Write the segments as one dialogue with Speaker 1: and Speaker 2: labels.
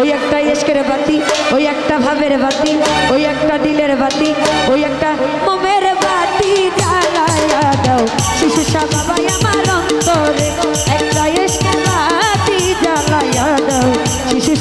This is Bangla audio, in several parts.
Speaker 1: ওই একটা ইস্কের বাতি, ওই একটা ভাবের বাতি, ওই একটা দিলের বাতি, ওই একটা মোমের বাতি দাও। শিশু আমার অন্তরে একটা ইস্কের বাতি দাও। শিশু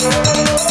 Speaker 1: Thank you.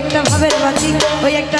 Speaker 1: একটা ভাবের বাতি ওই একটা